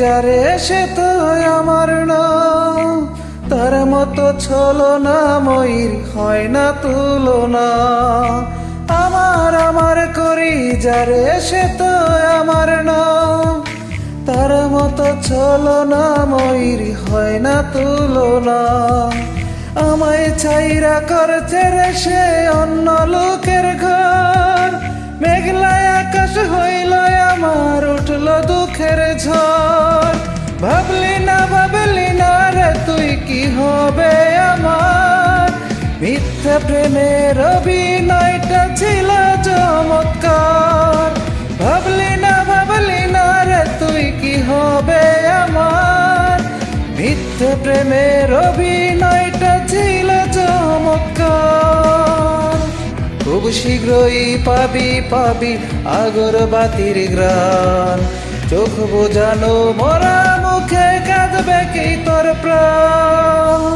যারে সে তো আমার না, তার মতো ছলো না, ময়ূর হয় না তুলনা। আমার আমার করি যারে সে তো আমার না, তার মতো ছলো না, ময়ূর হয় না তুলনা। আমায় ছাইরা করছে রে সে অন্য লোকের ঘর, মেঘলায় আকাশ হইল হবে আমার? মিথ্যা প্রেমের অভিনয়টা ছিল চমৎকার। ভাবলি না ভাবলি না রে, তুই কি হবে আমার? মিথ্যে প্রেমের অভিনয়টা ছিল চমৎকার। খুব শীঘ্রই পাবি পাবি আগরবাতির গ্রান চোখ বোঝানো মরা মুখে কি তোর প্রাণ?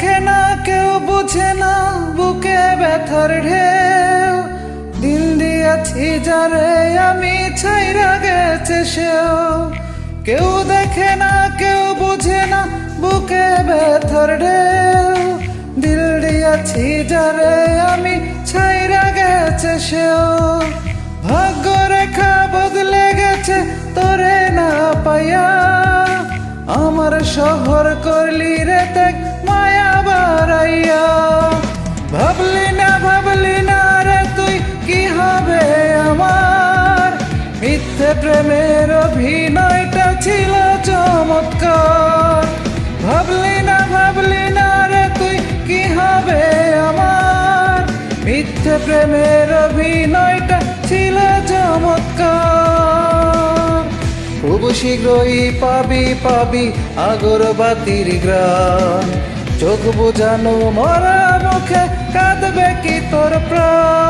দেখে না, কেউ বুঝে না, বুকে ব্যথার ঢেউ। দিন দিয়াছি যারে, আমি ছাইরা গেছে সেও। কেউ দেখে না, কেউ বুঝে না, বুকে ব্যথার ঢেউ। দিল দিয়াছি যারে, আমি ছাইরা গেছে সেও। ভাগ্য রেখা বদলে গেছে, তোরে না পাইয়া। আমার শহর করলি রে তেক বাড়াইয়া ভাবলি না ভাবলি না তুই, কি হবে আমার? মিথ্যে প্রেমের অভিনয়টা ছিল চমৎকার। ভাবলি না ভাবলি না রে তুই, কি হবে আমার? মিথ্যে প্রেমের অভিনয়টা ছিল চমৎকার। খুব শীঘ্রই পাবি পাবি আগরবাতির গ্রাম চোখ বুঝানো মরা মুখে কাঁদবে কি তোর প্রাণ?